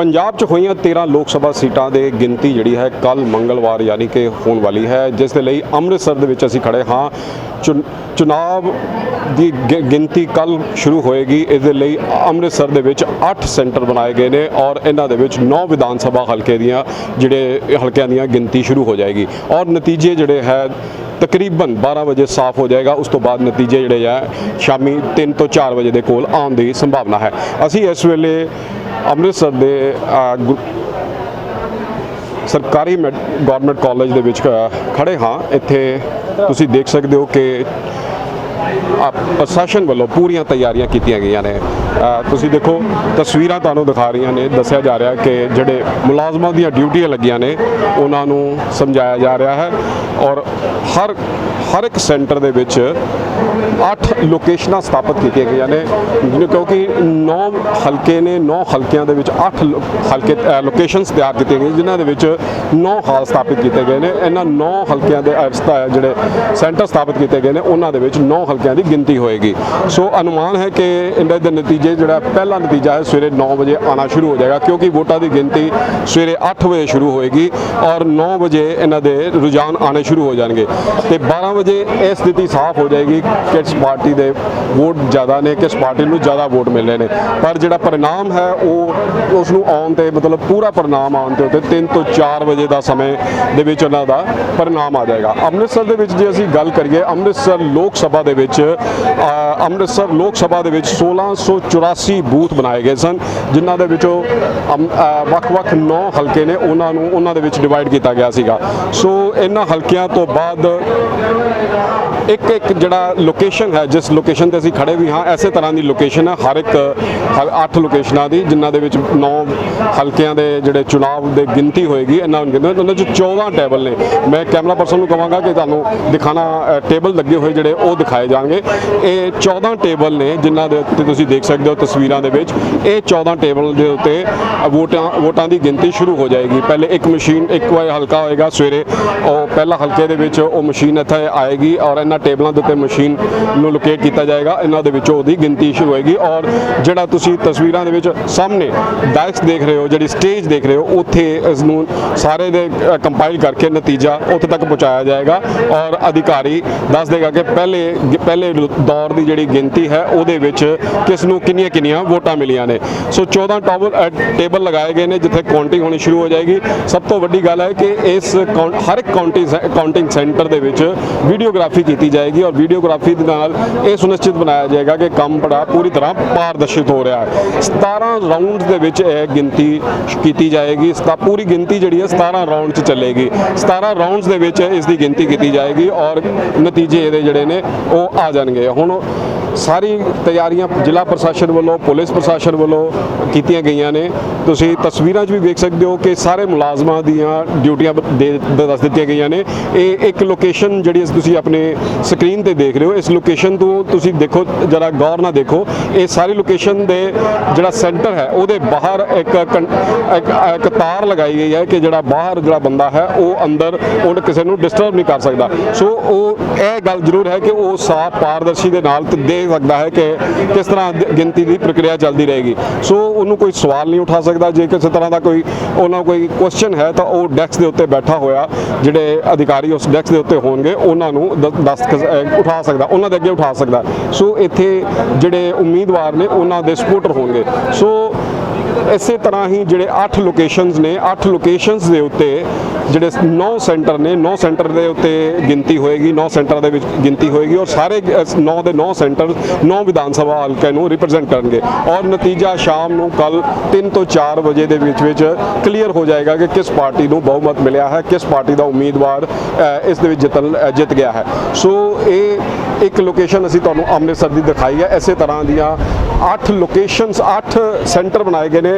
ਪੰਜਾਬ 'ਚ ਹੋਈਆਂ 13 ਲੋਕ ਸਭਾ ਸੀਟਾਂ ਦੇ ਗਿਣਤੀ ਜਿਹੜੀ ਹੈ ਕੱਲ ਮੰਗਲਵਾਰ ਯਾਨੀ ਕਿ ਹੋਣ ਵਾਲੀ ਹੈ, ਜਿਸ ਦੇ ਲਈ ਅੰਮ੍ਰਿਤਸਰ ਦੇ ਵਿੱਚ ਅਸੀਂ ਖੜੇ ਹਾਂ। ਚੁਣ- ਚੁਣਾਵ ਦੀ ਗਿ- ਗਿਣਤੀ ਕੱਲ ਸ਼ੁਰੂ ਹੋਏਗੀ। ਇਸ ਦੇ ਲਈ ਅੰਮ੍ਰਿਤਸਰ ਦੇ ਵਿੱਚ 8 ਸੈਂਟਰ ਬਣਾਏ ਗਏ ਨੇ ਔਰ ਇਹਨਾਂ ਦੇ ਵਿੱਚ 9 ਵਿਧਾਨ ਸਭਾ ਹਲਕੇ ਦੀਆਂ, ਜਿਹੜੇ ਹਲਕਿਆਂ ਦੀਆਂ ਗਿਣਤੀ ਸ਼ੁਰੂ ਹੋ ਜਾਏਗੀ। ਔਰ ਨਤੀਜੇ ਜਿਹੜੇ ਹੈ, ਤਕਰੀਬਨ 12 ਵਜੇ ਸਾਫ਼ ਹੋ ਜਾਏਗਾ। ਉਸ ਤੋਂ ਬਾਅਦ ਨਤੀਜੇ ਜਿਹੜੇ ਆ ਸ਼ਾਮੀ 3 ਤੋਂ 4 ਵਜੇ ਦੇ ਕੋਲ ਆਉਣ ਦੀ ਸੰਭਾਵਨਾ ਹੈ। ਅਸੀਂ ਇਸ ਵੇਲੇ ਅੰਮ੍ਰਿਤਸਰ ਦੇ ਅ, ਗੁ- ਸਰਕਾਰੀ ਗਵਰਨਮੈਂਟ ਕਾਲਜ ਦੇ ਵਿੱਚ ਅ, ਖੜੇ ਹਾਂ। ਇੱਥੇ ਤੁਸੀਂ ਦੇਖ ਸਕਦੇ ਹੋ ਕਿ ਪ੍ਰਸ਼ਾਸਨ ਵੱਲੋਂ ਪੂਰੀਆਂ ਤਿਆਰੀਆਂ ਕੀਤੀਆਂ ਗਈਆਂ ਨੇ। ਤੁਸੀਂ ਦੇਖੋ ਤਸਵੀਰਾਂ ਤੁਹਾਨੂੰ ਦਿਖਾ ਰਹੀਆਂ ਨੇ। ਦੱਸਿਆ ਜਾ ਰਿਹਾ ਕਿ ਜਿਹੜੇ ਮੁਲਾਜ਼ਮਾਂ ਦੀਆਂ ਡਿਊਟੀਆਂ ਲੱਗੀਆਂ ਨੇ ਉਹਨਾਂ ਨੂੰ ਸਮਝਾਇਆ ਜਾ ਰਿਹਾ ਹੈ ਔਰ ਹਰ ਹਰ ਇੱਕ ਸੈਂਟਰ ਦੇ ਵਿੱਚ 8 ਲੋਕੇਸ਼ਨਾਂ ਸਥਾਪਿਤ ਕੀਤੀਆਂ ਗਈਆਂ ਨੇ ਕਿਉਂਕਿ 9 ਹਲਕੇ ਨੇ 9 ਹਲਕਿਆਂ ਦੇ ਵਿੱਚ 8 ਹਲਕੇ ਲੋਕੇਸ਼ਨਸ ਤਿਆਰ ਕੀਤੀਆਂ ਗਈਆਂ ਜਿਨ੍ਹਾਂ ਦੇ ਵਿੱਚ 9 ਹਾਲ ਸਥਾਪਿਤ ਕੀਤੇ ਗਏ ਨੇ। ਇਹਨਾਂ 9 ਹਲਕਿਆਂ ਦੇ ਅਹ, ਜਿਹੜੇ ਸੈਂਟਰ ਸਥਾਪਿਤ ਕੀਤੇ ਗਏ ਨੇ ਉਹਨਾਂ ਦੇ ਵਿੱਚ 9 ਹਲਕਿਆਂ ਦੀ ਗਿਣਤੀ ਹੋਏਗੀ। ਸੋ ਅਨੁਮਾਨ ਹੈ ਕਿ ਇਹਨਾਂ ਦੇ ਨਤੀਜੇ ਜਿਹੜਾ ਪਹਿਲਾ ਨਤੀਜਾ ਹੈ, ਸਵੇਰੇ 9 ਵਜੇ ਆਣਾ ਸ਼ੁਰੂ ਹੋ ਜਾਏਗਾ, ਕਿਉਂਕਿ ਵੋਟਾਂ ਦੀ ਗਿਣਤੀ ਸਵੇਰੇ 8 ਵਜੇ ਸ਼ੁਰੂ ਹੋਏਗੀ ਔਰ 9 ਵਜੇ ਇਹਨਾਂ ਦੇ ਰੁਝਾਨ ਆਣੇ ਸ਼ੁਰੂ ਹੋ ਜਾਣਗੇ। ਤੇ 12 ਵਜੇ ਇਹ ਸਥਿਤੀ ਸਾਫ਼ ਹੋ ਜਾਏਗੀ, ਕਿਸ ਪਾਰਟੀ ਦੇ ਵੋਟ ਜ਼ਿਆਦਾ ਨੇ, ਕਿਸ ਪਾਰਟੀ ਨੂੰ ਜ਼ਿਆਦਾ ਵੋਟ ਮਿਲੇ ਨੇ। ਪਰ ਜਿਹੜਾ ਪਰਿਣਾਮ ਹੈ, ਉਹ ਉਸ ਨੂੰ ਆਉਣ ਤੇ ਮਤਲਬ ਪੂਰਾ ਪਰਿਣਾਮ ਆਉਣ ਤੇ ਉੱਤੇ 3 ਤੋਂ 4 ਵਜੇ ਦਾ ਸਮੇਂ ਦੇ ਵਿੱਚ ਉਹਨਾਂ ਦਾ ਪਰਿਣਾਮ ਆ ਜਾਏਗਾ। ਅੰਮ੍ਰਿਤਸਰ ਦੇ ਵਿੱਚ ਜੇ ਅਸੀਂ ਗੱਲ ਕਰੀਏ, ਅੰਮ੍ਰਿਤਸਰ ਲੋਕ ਸਭਾ ਦੇ ਵਿੱਚ ਅੰਮ੍ਰਿਤਸਰ ਲੋਕ ਸਭਾ ਦੇ ਵਿੱਚ 1684 ਬੂਥ ਬਣਾਏ ਗਏ ਸਨ, ਜਿਨ੍ਹਾਂ ਦੇ ਵਿੱਚੋਂ ਵੱਖ-ਵੱਖ 9 ਹਲਕੇ ਨੇ, ਉਹਨਾਂ ਨੂੰ, ਉਹਨਾਂ ਦੇ ਵਿੱਚ ਡਿਵਾਈਡ ਕੀਤਾ ਗਿਆ ਸੀਗਾ। ਸੋ ਇਹਨਾਂ ਹਲਕਿਆਂ ਤੋਂ ਬਾਅਦ ਇੱਕ ਇੱਕ ਜਿਹੜਾ ਲੋਕੇਸ਼ਨ ਹੈ, ਜਿਸ ਲੋਕੇਸ਼ਨ ਤੇ ਅਸੀਂ ਖੜੇ ਵੀ ਹਾਂ, ਐਸੇ ਤਰ੍ਹਾਂ ਦੀ ਲੋਕੇਸ਼ਨ ਹੈ, ਹਰ ਇੱਕ 8 ਲੋਕੇਸ਼ਨਾਂ ਦੀ, ਜਿਨ੍ਹਾਂ ਦੇ ਵਿੱਚ 9 ਹਲਕਿਆਂ ਦੇ ਜਿਹੜੇ ਚੁਣਾਵ ਦੇ ਗਿਣਤੀ ਹੋਏਗੀ, ਇਹਨਾਂ ਨੂੰ ਉਹਨਾਂ ਚ 14 ਟੇਬਲ ਨੇ। ਮੈਂ ਕੈਮਰਾ ਪਰਸਨ ਨੂੰ ਕਹਾਂਗਾ ਕਿ ਤੁਹਾਨੂੰ ਦਿਖਾਣਾ ਟੇਬਲ ਲੱਗੇ ਹੋਏ ਜਿਹੜੇ ਉਹ ਦਿਖਾਏ ਜਾਣਗੇ। ਇਹ 14 ਟੇਬਲ ਨੇ ਜਿਨ੍ਹਾਂ ਦੇ ਉੱਤੇ ਤੁਸੀਂ ਦੇਖ ਸਕਦੇ ਹੋ ਤਸਵੀਰਾਂ ਦੇ ਵਿੱਚ। ਇਹ 14 ਟੇਬਲ ਦੇ ਉੱਤੇ ਵੋਟਾਂ ਵੋਟਾਂ ਦੀ ਗਿਣਤੀ ਸ਼ੁਰੂ ਹੋ ਜਾਏਗੀ। ਪਹਿਲੇ ਇੱਕ ਮਸ਼ੀਨ ਇੱਕ ਵਾਰ ਹਲਕਾ ਹੋਏਗਾ ਸਵੇਰੇ, ਉਹ ਪਹਿਲਾ ਹਲਕੇ ਦੇ ਵਿੱਚ ਉਹ ਮਸ਼ੀਨ ਇੱਥੇ ਆਏਗੀ ਔਰ ਇਹਨਾਂ ਟੇਬਲਾਂ ਦੇ ਉੱਤੇ ਮਸ਼ੀਨ ਨੂੰ ਲੋਕੇਟ ਕੀਤਾ ਜਾਏਗਾ। ਇਹਨਾਂ ਦੇ ਵਿੱਚੋਂ ਉਹਦੀ ਗਿਣਤੀ ਸ਼ੁਰੂ ਹੋਏਗੀ ਔਰ ਜਿਹੜਾ ਤੁਸੀਂ ਤਸਵੀਰਾਂ ਦੇ ਵਿੱਚ ਸਾਹਮਣੇ ਡਾਇਸ ਦੇਖ ਰਹੇ ਹੋ, ਜਿਹੜੀ ਸਟੇਜ ਦੇਖ ਰਹੇ ਹੋ, ਉੱਥੇ ਇਸ ਨੂੰ ਸਾਰੇ ਦੇ ਕੰਪਾਈਲ ਕਰਕੇ ਨਤੀਜਾ ਉੱਥੇ ਤੱਕ ਪਹੁੰਚਾਇਆ ਜਾਏਗਾ। ਔਰ ਅਧਿਕਾਰੀ ਦੱਸ ਦੇਗਾ ਕਿ ਪਹਿਲੇ ਪਹਿਲੇ ਦੌਰ ਦੀ ਜਿਹੜੀ ਗਿਣਤੀ ਹੈ, ਉਹਦੇ ਵਿੱਚ ਕਿਸ ਨੂੰ ਕਿੰਨੀਆਂ ਕਿੰਨੀਆਂ ਵੋਟਾਂ ਮਿਲੀਆਂ ਨੇ। ਸੋ 14 ਟਾਵਲ ਟੇਬਲ ਲਗਾਏ ਗਏ ਨੇ, ਜਿੱਥੇ ਕਾਊਂਟਿੰਗ ਹੋਣੀ ਸ਼ੁਰੂ ਹੋ ਜਾਏਗੀ। ਸਭ ਤੋਂ ਵੱਡੀ ਗੱਲ ਹੈ ਕਿ ਇਸ ਕਾਊਂ- ਹਰ ਇੱਕ ਕਾਊਂਟਿੰਗ ਕਾਊਂਟਿੰਗ ਸੈਂਟਰ ਦੇ ਵਿੱਚ ਵੀਡੀਓਗ੍ਰਾਫੀ ਕੀਤੀ ਜਾਏਗੀ ਔਰ ਵੀਡੀਓਗ੍ਰਾਫੀ ਦੇ ਨਾਲ ਇਹ ਸੁਨਿਸ਼ਚਿਤ ਬਣਾਇਆ ਜਾਏਗਾ ਕਿ ਕੰਮ ਬੜਾ ਪੂਰੀ ਤਰ੍ਹਾਂ ਪਾਰਦਰਸ਼ਿਤ ਹੋ ਰਿਹਾ ਹੈ। 17 ਰਾਉਂਡ ਦੇ ਵਿੱਚ ਇਹ ਗਿਣਤੀ ਕੀਤੀ ਜਾਏਗੀ। ਸਤਾ, ਪੂਰੀ ਗਿਣਤੀ ਜਿਹੜੀ ਹੈ 17 ਰਾਉਂਡ 'ਚ ਚੱਲੇਗੀ। 17 ਰਾਉਂਡਸ ਦੇ ਵਿੱਚ ਇਸ ਦੀ ਗਿਣਤੀ ਕੀਤੀ ਜਾਏਗੀ ਔਰ ਨਤੀਜੇ ਇਹਦੇ ਜਿਹੜੇ ਨੇ ਉਹ ਆ ਜਾਣਗੇ। ਹੁਣ ਸਾਰੀ ਤਿਆਰੀਆਂ ਜ਼ਿਲ੍ਹਾ ਪ੍ਰਸ਼ਾਸਨ ਵੱਲੋਂ, ਪੁਲਿਸ ਪ੍ਰਸ਼ਾਸਨ ਵੱਲੋਂ ਕੀਤੀਆਂ ਗਈਆਂ ਨੇ। ਤੁਸੀਂ ਤਸਵੀਰਾਂ 'ਚ ਵੀ ਵੇਖ ਸਕਦੇ ਹੋ ਕਿ ਸਾਰੇ ਮੁਲਾਜ਼ਮਾਂ ਦੀਆਂ ਡਿਊਟੀਆਂ ਦੇ ਦੱਸ ਦਿੱਤੀਆਂ ਗਈਆਂ ਨੇ। ਇਹ ਇੱਕ ਲੋਕੇਸ਼ਨ ਜਿਹੜੀ ਤੁਸੀਂ ਆਪਣੇ ਸਕਰੀਨ ਤੇ ਦੇਖ ਰਹੇ ਹੋ। ਇਸ ਲੋਕੇਸ਼ਨ ਤੋਂ ਤੁਸੀਂ ਦੇਖੋ, ਜਰਾ ਗੌਰ ਨਾਲ ਦੇਖੋ। ਇਹ ਸਾਰੀ ਲੋਕੇਸ਼ਨ ਦੇ ਜਿਹੜਾ ਸੈਂਟਰ ਹੈ, ਉਹਦੇ ਬਾਹਰ ਇੱਕ ਕੰ- ਇੱਕ ਇੱਕ ਤਾਰ ਲਗਾਈ ਗਈ ਹੈ ਕਿ ਜਿਹੜਾ ਬਾਹਰ ਜਿਹੜਾ ਬੰਦਾ ਹੈ, ਉਹ ਅੰਦਰ ਉਹ ਕਿਸੇ ਨੂੰ ਡਿਸਟਰਬ ਨਹੀਂ ਕਰ ਸਕਦਾ। ਸੋ ਉਹ ਇਹ ਗੱਲ ਜ਼ਰੂਰ ਹੈ ਕਿ ਉਹ ਸਾਫ਼ ਪਾਰਦਰਸ਼ੀ ਦੇ ਨਾਲ ਤੇ ਦੇਖ ਸਕਦਾ ਹੈ ਕਿ ਕਿਸ ਤਰ੍ਹਾਂ ਗਿਣਤੀ ਦੀ ਪ੍ਰਕਿਰਿਆ ਚੱਲਦੀ ਰਹੇਗੀ। ਸੋ ਉਹਨੂੰ ਕੋਈ ਸਵਾਲ ਨਹੀਂ ਉਠਾ ਸਕਦਾ। ਜੇ ਕਿਸੇ ਤਰ੍ਹਾਂ ਦਾ ਕੋਈ, ਉਹਨਾਂ ਕੋਈ ਕੁਐਸਚਨ ਹੈ, ਤਾਂ ਉਹ ਡੈਸਕ ਦੇ ਉੱਤੇ ਬੈਠਾ ਹੋਇਆ, ਜਿਹੜੇ ਅਧਿਕਾਰੀ ਉਸ ਡੈਸਕ ਦੇ ਉੱਤੇ ਹੋਣਗੇ, ਉਹਨਾਂ ਨੂੰ ਦ- ਦੱਸ ਉਠਾ ਸਕਦਾ, ਉਹਨਾਂ ਦੇ ਅੱਗੇ ਉਠਾ ਸਕਦਾ। ਸੋ ਇੱਥੇ ਜਿਹੜੇ ਉਮੀਦਵਾਰ ਨੇ, ਉਹਨਾਂ ਦੇ ਸਪੋਰਟਰ ਹੋਣਗੇ। ਸੋ ਇਸੇ ਤਰ੍ਹਾਂ ਹੀ ਜਿਹੜੇ 8 ਲੋਕੇਸ਼ਨਸ ਨੇ 8 ਲੋਕੇਸ਼ਨਸ ਦੇ ਉੱਤੇ ਜਿਹੜੇ 9 ਸੈਂਟਰ ਨੇ 9 ਸੈਂਟਰ ਦੇ ਉੱਤੇ ਗਿਣਤੀ ਹੋਏਗੀ 9 ਸੈਂਟਰ ਦੇ ਵਿੱਚ ਗਿਣਤੀ ਹੋਏਗੀ ਔਰ ਸਾਰੇ 9 ਦੇ 9 ਸੈਂਟਰ 9 ਵਿਧਾਨ ਸਭਾ ਹਲਕੇ ਨੂੰ ਰਿਪਰੈਜ਼ੈਂਟ ਕਰਨਗੇ। ਔਰ ਨਤੀਜਾ ਸ਼ਾਮ ਨੂੰ ਕੱਲ 3 ਤੋਂ 4 ਵਜੇ ਦੇ ਵਿੱਚ ਵਿੱਚ ਕਲੀਅਰ ਹੋ ਜਾਏਗਾ ਕਿ ਕਿਸ ਪਾਰਟੀ ਨੂੰ ਬਹੁਮਤ ਮਿਲਿਆ ਹੈ, ਕਿਸ ਪਾਰਟੀ ਦਾ ਉਮੀਦਵਾਰ ਇਸ ਦੇ ਵਿੱਚ ਜਿੱਤਣ ਜਿੱਤ ਗਿਆ ਹੈ। ਸੋ ਇਹ ਇੱਕ ਲੋਕੇਸ਼ਨ ਅਸੀਂ ਤੁਹਾਨੂੰ ਅੰਮ੍ਰਿਤਸਰ ਦੀ ਦਿਖਾਈ ਹੈ। ਇਸੇ ਤਰ੍ਹਾਂ ਦੀਆਂ 8 ਲੋਕੇਸ਼ਨਸ 8 ਸੈਂਟਰ ਬਣਾਏ ਗਏ ਨੇ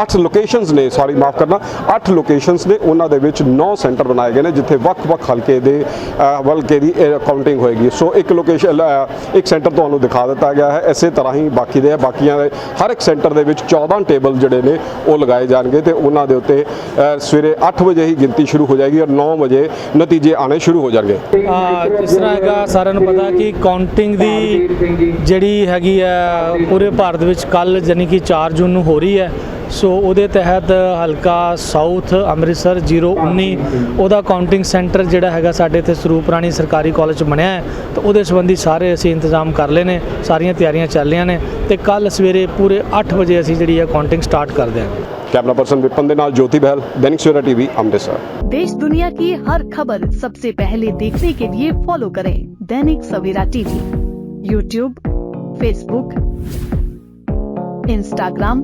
8 ਲੋਕੇਸ਼ਨਸ ਨੇ ਸੌਰੀ ਮਾਫ ਕਰਨਾ 8 ਲੋਕੇਸ਼ਨਸ ਨੇ ਉਹਨਾਂ ਦੇ ਵਿੱਚ 9 ਸੈਂਟਰ ਬਣਾਏ ਗਏ ਨੇ ਜਿੱਥੇ ਵੱਖ-ਵੱਖ ਹਲਕੇ ਦੇ ਹਲਕੇ ਦੀ ਕਾਊਂਟਿੰਗ ਹੋਏਗੀ। ਸੋ ਇੱਕ ਲੋਕੇਸ਼ਨ ਇੱਕ ਸੈਂਟਰ ਤੁਹਾਨੂੰ ਦਿਖਾ ਦਿੱਤਾ ਗਿਆ ਹੈ। ਇਸੇ ਤਰ੍ਹਾਂ ਹੀ ਬਾਕੀ ਦੇ ਬਾਕੀਆਂ ਦੇ, ਹਰ ਇੱਕ ਸੈਂਟਰ ਦੇ ਵਿੱਚ 14 ਟੇਬਲ ਜਿਹੜੇ ਨੇ, ਉਹ ਲਗਾਏ ਜਾਣਗੇ ਤੇ ਉਹਨਾਂ ਦੇ ਉੱਤੇ ਸਵੇਰੇ 8 ਵਜੇ ਹੀ ਗਿਣਤੀ ਸ਼ੁਰੂ ਹੋ ਜਾਏਗੀ ਔਰ 9 ਵਜੇ ਨਤੀਜੇ ਆਣੇ ਸ਼ੁਰੂ ਹੋ ਜਾਣਗੇ। ਆ ਜਿਸ ਤਰ੍ਹਾਂ ਹੈਗਾ, ਸਾਰਿਆਂ ਨੂੰ ਪਤਾ ਕਿ ਕਾਊਂਟਿੰਗ ਦੀ ਜਿਹੜੀ ਹੈਗੀ ਹੈ, ਪੂਰੇ ਭਾਰਤ ਵਿੱਚ ਕੱਲ ਜਾਣੀ ਕਿ 4 ਜੂਨ ਨੂੰ ਹੋ ਰਹੀ ਹੈ। ਸੋ ਉਹਦੇ ਤਹਿਤ ਹਲਕਾ ਸਾਊਥ ਅੰਮ੍ਰਿਤਸਰ 019 ਉਹਦਾ ਕਾਊਂਟਿੰਗ ਸੈਂਟਰ ਜਿਹੜਾ ਹੈਗਾ ਸਾਡੇ ਇੱਥੇ ਸਰੂਪ ਰਾਣੀ ਸਰਕਾਰੀ ਕਾਲਜ 'ਚ ਬਣਿਆ ਹੈ ਤਾਂ ਉਹਦੇ ਸੰਬੰਧੀ ਸਾਰੇ ਅਸੀਂ ਇੰਤਜ਼ਾਮ ਕਰ ਲਏ ਨੇ ਸਾਰੀਆਂ ਤਿਆਰੀਆਂ ਚੱਲ ਰਹੀਆਂ ਨੇ ਤੇ ਕੱਲ ਸਵੇਰੇ ਪੂਰੇ 8 ਵਜੇ ਅਸੀਂ ਜਿਹੜੀ ਹੈ ਕਾਊਂਟਿੰਗ ਸਟਾਰਟ ਕਰ ਦਿਆਂਗੇ ਕੈਮਰਾ ਪਰਸਨ ਵਿਪਨ ਦੇ ਨਾਲ ਜੋਤੀ ਬਹਿਲ ਦੈਨਿਕ ਸਵੇਰਾ ਟੀਵੀ ਅੰਮ੍ਰਿਤਸਰ देश दुनिया की हर खबर सबसे पहले देखने के लिए फॉलो करें Dainik Savera TV YouTube Facebook Instagram